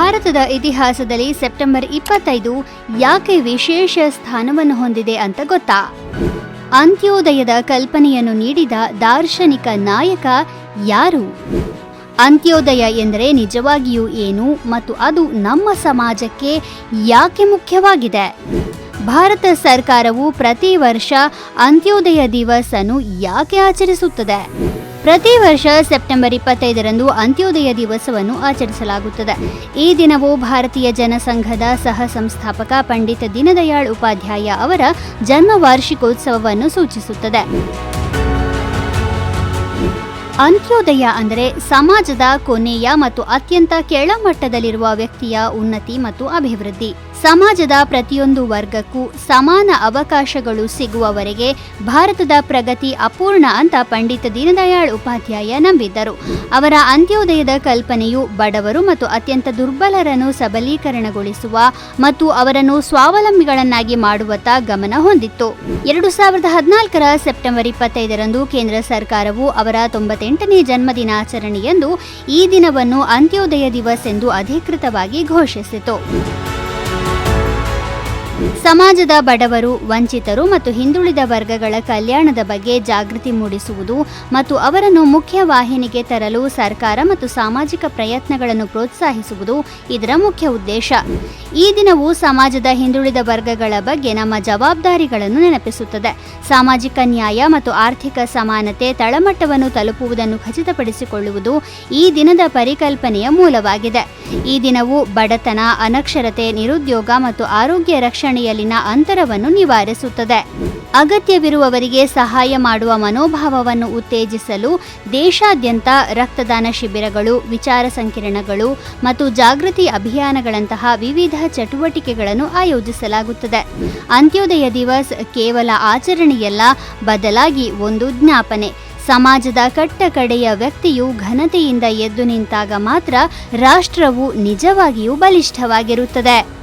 ಭಾರತದ ಇತಿಹಾಸದಲ್ಲಿ ಸೆಪ್ಟೆಂಬರ್ ಇಪ್ಪತ್ತೈದು ಯಾಕೆ ವಿಶೇಷ ಸ್ಥಾನವನ್ನು ಹೊಂದಿದೆ ಅಂತ ಗೊತ್ತಾ? ಅಂತ್ಯೋದಯದ ಕಲ್ಪನೆಯನ್ನು ನೀಡಿದ ದಾರ್ಶನಿಕ ನಾಯಕ ಯಾರು? ಅಂತ್ಯೋದಯ ಎಂದರೆ ನಿಜವಾಗಿಯೂ ಏನು ಮತ್ತು ಅದು ನಮ್ಮ ಸಮಾಜಕ್ಕೆ ಯಾಕೆ ಮುಖ್ಯವಾಗಿದೆ? ಭಾರತ ಸರ್ಕಾರವು ಪ್ರತಿ ವರ್ಷ ಅಂತ್ಯೋದಯ ದಿವಸ್ ಅನ್ನು ಯಾಕೆ ಆಚರಿಸುತ್ತದೆ? ಪ್ರತಿ ವರ್ಷ ಸೆಪ್ಟೆಂಬರ್ ಇಪ್ಪತ್ತೈದರಂದು ಅಂತ್ಯೋದಯ ದಿವಸವನ್ನು ಆಚರಿಸಲಾಗುತ್ತದೆ. ಈ ದಿನವು ಭಾರತೀಯ ಜನಸಂಘದ ಸಹ ಸಂಸ್ಥಾಪಕ ಪಂಡಿತ್ ದೀನದಯಾಳ್ ಉಪಾಧ್ಯಾಯ ಅವರ ಜನ್ಮ ವಾರ್ಷಿಕೋತ್ಸವವನ್ನು ಸೂಚಿಸುತ್ತದೆ. ಅಂತ್ಯೋದಯ ಅಂದರೆ ಸಮಾಜದ ಕೊನೆಯ ಮತ್ತು ಅತ್ಯಂತ ಕೆಳಮಟ್ಟದಲ್ಲಿರುವ ವ್ಯಕ್ತಿಯ ಉನ್ನತಿ ಮತ್ತು ಅಭಿವೃದ್ಧಿ. ಸಮಾಜದ ಪ್ರತಿಯೊಂದು ವರ್ಗಕ್ಕೂ ಸಮಾನ ಅವಕಾಶಗಳು ಸಿಗುವವರೆಗೆ ಭಾರತದ ಪ್ರಗತಿ ಅಪೂರ್ಣ ಅಂತ ಪಂಡಿತ ದೀನದಯಾಳ್ ಉಪಾಧ್ಯಾಯ ನಂಬಿದ್ದರು. ಅವರ ಅಂತ್ಯೋದಯದ ಕಲ್ಪನೆಯು ಬಡವರು ಮತ್ತು ಅತ್ಯಂತ ದುರ್ಬಲರನ್ನು ಸಬಲೀಕರಣಗೊಳಿಸುವ ಮತ್ತು ಅವರನ್ನು ಸ್ವಾವಲಂಬಿಗಳನ್ನಾಗಿ ಮಾಡುವತ್ತ ಗಮನ ಹೊಂದಿತ್ತು. ಎರಡು ಸಾವಿರದ ಹದಿನಾಲ್ಕರ ಸೆಪ್ಟೆಂಬರ್ ಇಪ್ಪತ್ತೈದರಂದು ಕೇಂದ್ರ ಸರ್ಕಾರವು ಅವರ ತೊಂಬತ್ತೆಂಟನೇ ಜನ್ಮದಿನಾಚರಣೆಯಂದು ಈ ದಿನವನ್ನು ಅಂತ್ಯೋದಯ ದಿವಸ್ ಎಂದು ಅಧಿಕೃತವಾಗಿ ಘೋಷಿಸಿತು. ಸಮಾಜದ ಬಡವರು, ವಂಚಿತರು ಮತ್ತು ಹಿಂದುಳಿದ ವರ್ಗಗಳ ಕಲ್ಯಾಣದ ಬಗ್ಗೆ ಜಾಗೃತಿ ಮೂಡಿಸುವುದು ಮತ್ತು ಅವರನ್ನು ಮುಖ್ಯ ವಾಹಿನಿಗೆ ತರಲು ಸರ್ಕಾರ ಮತ್ತು ಸಾಮಾಜಿಕ ಪ್ರಯತ್ನಗಳನ್ನು ಪ್ರೋತ್ಸಾಹಿಸುವುದು ಇದರ ಮುಖ್ಯ ಉದ್ದೇಶ. ಈ ದಿನವು ಸಮಾಜದ ಹಿಂದುಳಿದ ವರ್ಗಗಳ ಬಗ್ಗೆ ನಮ್ಮ ಜವಾಬ್ದಾರಿಗಳನ್ನು ನೆನಪಿಸುತ್ತದೆ. ಸಾಮಾಜಿಕ ನ್ಯಾಯ ಮತ್ತು ಆರ್ಥಿಕ ಸಮಾನತೆ ತಳಮಟ್ಟವನ್ನು ತಲುಪುವುದನ್ನು ಖಚಿತಪಡಿಸಿಕೊಳ್ಳುವುದು ಈ ದಿನದ ಪರಿಕಲ್ಪನೆಯ ಮೂಲವಾಗಿದೆ. ಈ ದಿನವು ಬಡತನ, ಅನಕ್ಷರತೆ, ನಿರುದ್ಯೋಗ ಮತ್ತು ಆರೋಗ್ಯ ರಕ್ಷಣೆಯಲ್ಲಿನ ಅಂತರವನ್ನು ನಿವಾರಿಸುತ್ತದೆ. ಅಗತ್ಯವಿರುವವರಿಗೆ ಸಹಾಯ ಮಾಡುವ ಮನೋಭಾವವನ್ನು ಉತ್ತೇಜಿಸಲು ದೇಶಾದ್ಯಂತ ರಕ್ತದಾನ ಶಿಬಿರಗಳು, ವಿಚಾರ ಸಂಕಿರಣಗಳು ಮತ್ತು ಜಾಗೃತಿ ಅಭಿಯಾನಗಳಂತಹ ವಿವಿಧ ಚಟುವಟಿಕೆಗಳನ್ನು ಆಯೋಜಿಸಲಾಗುತ್ತದೆ. ಅಂತ್ಯೋದಯ ದಿವಸ್ ಕೇವಲ ಆಚರಣೆಯಲ್ಲ, ಬದಲಾಗಿ ಒಂದು ಜ್ಞಾಪನೆ. ಸಮಾಜದ ಕಟ್ಟಕಡೆಯ ವ್ಯಕ್ತಿಯು ಘನತೆಯಿಂದ ಎದ್ದು ನಿಂತಾಗ ಮಾತ್ರ ರಾಷ್ಟ್ರವು ನಿಜವಾಗಿಯೂ ಬಲಿಷ್ಠವಾಗಿರುತ್ತದೆ.